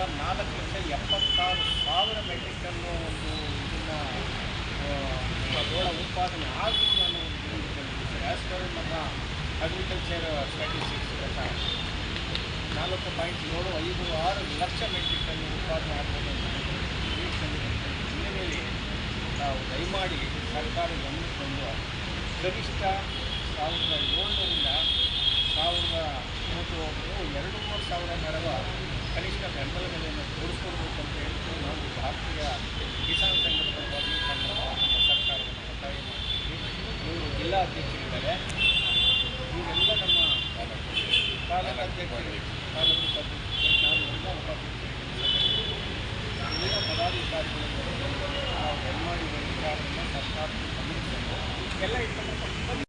ಸುಮಾರು ನಾಲ್ಕು ಲಕ್ಷ ಎಪ್ಪತ್ತಾರು ಸಾವಿರ ಮೆಟ್ರಿಕ್ ಟನ್ನು ಒಂದು ಇದನ್ನು ಜೋಳ ಉತ್ಪಾದನೆ ಒಂದು ನಿರೀಕ್ಷೆಯಲ್ಲಿದೆ ಸರ್ ಆ್ಯಸ್ ಪರ್ ನಮ್ಮ ಅಗ್ರಿಕಲ್ಚರ್ ಸ್ಟ್ಯಾಟಿಸ್ಟಿಕ್ಸ್ ಪ್ರಕಾರ ನಾಲ್ಕು ಪಾಯಿಂಟ್ ಏಳು ಐದು ಆರು ಲಕ್ಷ ಮೆಟ್ರಿಕ್ ಟನ್ ಉತ್ಪಾದನೆ ನಿರೀಕ್ಷೆಯಲ್ಲಿರುವಂಥ ಹಿನ್ನೆಲೆಯಲ್ಲಿ ನಾವು ದಯಮಾಡಿ ಸರ್ಕಾರ ಗಮನಿಸಿಕೊಂಡು ಗರಿಷ್ಠ ಸಾವಿರದ ಏಳರಿಂದ ಸಾವಿರದ ಮೂವತ್ತು ಎರಡು ಮೂರು ಸಾವಿರ ನೆರವ ಕನಿಷ್ಠ ಬೆಂಬಲ ಬೆಲೆಯನ್ನು ಕೂಡಿಸ್ಕೊಳ್ಬೇಕು ಅಂತ ನಾವು ಭಾರತೀಯ ಕಿಸಾನ್ ಸಂಘದ ಪರವಾಗಿ ನಮ್ಮ ಸರ್ಕಾರವನ್ನು ಒತ್ತಾಯ ಮಾಡ್ತೀವಿ. ಇವರು ಜಿಲ್ಲಾ ಅಧ್ಯಕ್ಷರಿದ್ದಾರೆ. ಇವರೆಲ್ಲ ನಮ್ಮ ತಾಲೂಕು ಅಧ್ಯಕ್ಷರು, ತಾಲೂಕು ಉಪಾಧ್ಯಕ್ಷರು ನಾನು ಎಲ್ಲ ಉಪಾಧ್ಯಕ್ಷರಿಗೆ ಎಲ್ಲ ಪದಾಧಿಕಾರಿಗಳು ನಾವು ಈ ವಿಚಾರವನ್ನು ಸರ್ಕಾರಕ್ಕೆ ಗಮನಿಸಬೇಕು ಎಲ್ಲ ಈ